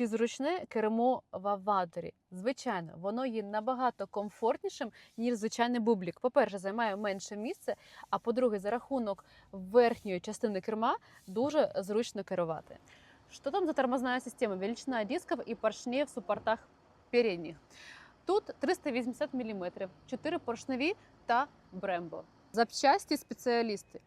Чи зручне кермо в аваторі? Звичайно, воно є набагато комфортнішим, ніж звичайний бублік. По-перше, займає менше місця, а по-друге, за рахунок верхньої частини керма дуже зручно керувати. Що там за тормозна система? Величина дисків і поршнів в супортах передніх. Тут 380 мм, 4 поршневі та Брембо. Запчасті спеціалісти.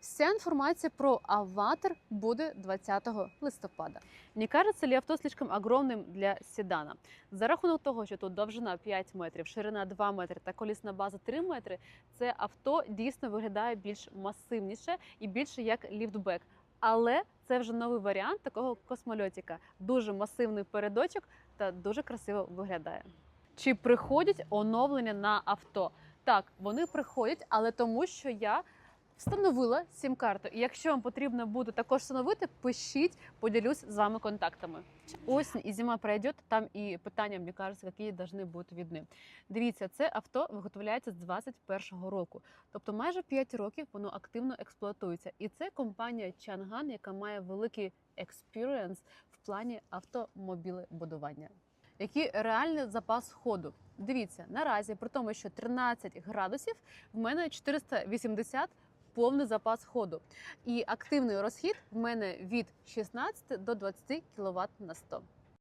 Вся інформація про аватор буде 20 листопада. Не кажется ли авто слишком огромним для седана? За рахунок того, що тут довжина 5 метрів, ширина 2 метри та колісна база 3 метри, це авто дійсно виглядає більш масивніше і більше як ліфтбек. Але це вже новий варіант такого космольотика. Дуже масивний передочок та дуже красиво виглядає. Чи приходять оновлення на авто? Так, вони приходять, але тому, що я встановила сім-карту. І якщо вам потрібно буде також встановити, пишіть, поділюсь з вами контактами. Осінь і зима пройде, там і питання, мені кажеться, які повинні бути відні. Дивіться, це авто виготовляється з 21-го року, тобто майже 5 років воно активно експлуатується. І це компанія Chang'an, яка має великий експірієнс в плані автомобілебудування. Який реальний запас ходу? Дивіться, наразі при тому, що 13 градусів, в мене 480 повний запас ходу. І активний розхід в мене від 16 до 20 кВт на 100.